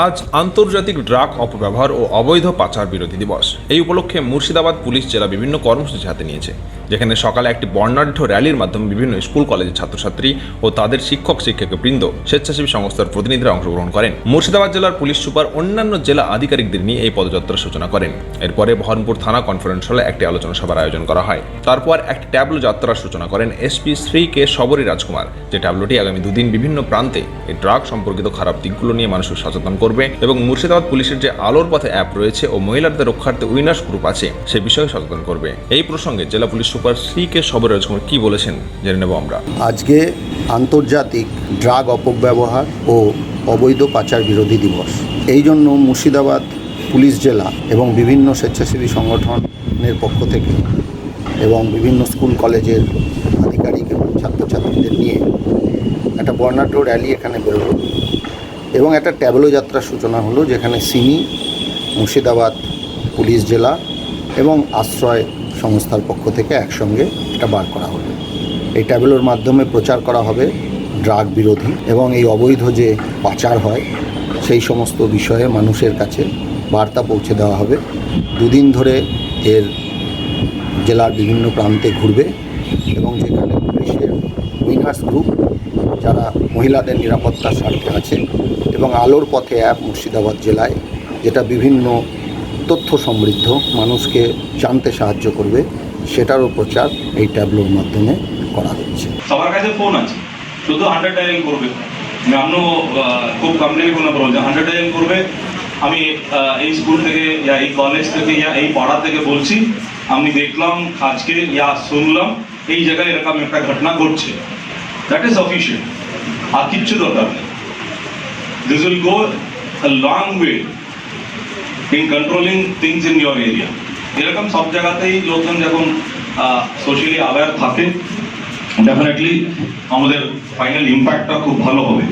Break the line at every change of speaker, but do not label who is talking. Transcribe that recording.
আজ আন্তর্জাতিক ড্রাগ অপব্যবহার ও অবৈধ পাচার বিরোধী দিবস। এই উপলক্ষে মুর্শিদাবাদ পুলিশ জেলা বিভিন্ন কর্মসূচি হাতে নিয়েছে। যেখানে সকালে একটি বর্ণাঢ্য র্যালির মাধ্যমে বিভিন্ন স্কুল কলেজের ছাত্রছাত্রী ও তাদের শিক্ষক শিক্ষকবৃন্দ স্বেচ্ছাসেবী সংস্থার প্রতিনিধিরা অংশগ্রহণ করেন। মুর্শিদাবাদ জেলার পুলিশ সুপার অন্যান্য জেলা আধিকারিকদের নিয়ে এই পদযাত্রার সূচনা করেন। এরপরে বহরমপুর থানা কনফারেন্স হলে একটি আলোচনা সভার আয়োজন করা হয়। তারপর একটি ট্যাবলো যাত্রার সূচনা করেন এসপি শ্রী কে সবরী রাজকুমার। যে ট্যাবলোটি আগামী দুদিন বিভিন্ন প্রান্তে এই ড্রাগ সম্পর্কিত খারাপ দিকগুলো নিয়ে মানুষকে সচেতন করবে এবং মুর্শিদাবাদ পুলিশের যে আলোর পথে অ্যাপ রয়েছে ও মহিলাদের রক্ষার্থে উইনার্স গ্রুপ আছে, সে বিষয়ে সচেতন করবে। এই প্রসঙ্গে জেলা police super Shri K Sabari Rajkumar কি বলেছেন জেনে নেব আমরা।
আজকে আন্তর্জাতিক ড্রাগ অপব্যবহার ও অবৈধ পাচার বিরোধী দিবস। এই জন্য মুর্শিদাবাদ পুলিশ জেলা এবং বিভিন্ন স্বেচ্ছাসেবী সংগঠনের পক্ষ থেকে এবং বিভিন্ন স্কুল, কলেজের আধিকারিক এবং ছাত্রছাত্রীদের নিয়ে একটা বর্ণাঢ্য র্যালি এখানে বেরোলো। এবং একটা ট্যাবলো যাত্রার সূচনা হলো যেখানে সিমি, মুর্শিদাবাদ, পুলিশ জেলা এবং আশ্রয় সংস্থার পক্ষ থেকে একসঙ্গে এটা বার করা হবে এই ট্যাবলোর মাধ্যমে প্রচার করা হবে ড্রাগ বিরোধী এবং এই অবৈধ যে পাচার হয়, সেই সমস্ত বিষয়ে মানুষের কাছে বার্তা পৌঁছে দেওয়া হবে। দুদিন ধরে এর জেলার বিভিন্ন প্রান্তে ঘুরবে এবং যেখানে পুলিশের উইনার্স গ্রুপ যারা মহিলাদের নিরাপত্তার স্বার্থে আছে এবং আলোর পথে অ্যাপ মুর্শিদাবাদ জেলায় যেটা বিভিন্ন তথ্য সমৃদ্ধ মানুষকে জানতে সাহায্য করবে সেটারও প্রচার এই ট্যাবলোর মাধ্যমে করা হচ্ছে।
সবার কাছে ফোন আছে। শুধু হান্ড্রেড ডায়ালিং করবে। আমি আপনিও আহ, খুব কমপ্লিট কোনো প্রবলেম হান্ড্রেড ডায়ালিং করবে। আমি এই স্কুল থেকে ইয়া এই কলেজ থেকে ইয়া এই পাড়া থেকে বলছি। আমি দেখলাম আজকে ইয়া শুনলাম এই জায়গায় এরকম একটা ঘটনা ঘটছে। দ্যাট ইজ অফিসিয়াল আর কিচ্ছু দরকার this will go a long way in controlling things in your area এরকম সব জায়গাতেই লোকজন যখন সোশ্যালি অ্যাওয়্যার থাকে ডেফিনেটলি আমাদের ফাইনাল ইম্প্যাক্টটা খুব ভালো হবে।